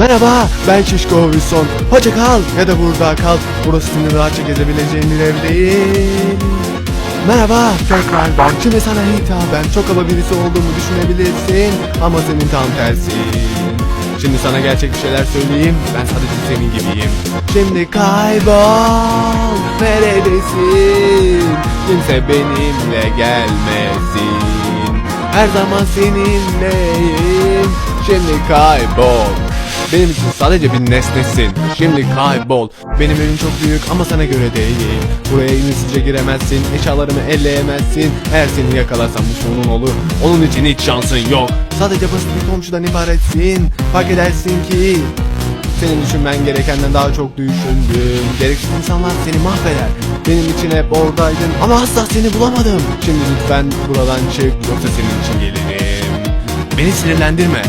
Merhaba ben Şişko Wilson. Hoca kal ya da burada kal. Burası senin rahatça gezebileceğin bir ev değil. Merhaba tekrar ben. Şimdi sana hitaben çok hava birisi olduğumu düşünebilirsin. Ama senin tam tersi. Şimdi sana gerçek bir şeyler söyleyeyim. Ben sadece senin gibiyim. Şimdi kaybol. Neredesin? Kimse benimle gelmesin. Her zaman seninleyim. Şimdi kaybol. Benim için sadece bir nesnesin. Şimdi kaybol. Benim evim çok büyük ama sana göre değil. Buraya izinsizce giremezsin. Eşyalarımı elleyemezsin. Eğer seni yakalarsam bu sonun olur. Onun için hiç şansın yok. Sadece basit bir komşudan ibaretsin. Fark edersin ki senin düşünmen gerekenden daha çok düşündüm. Gereksiz insanlar seni mahveder. Benim için hep oradaydın ama asla seni bulamadım. Şimdi lütfen buradan çık yoksa senin için gelirim. Beni sinirlendirme.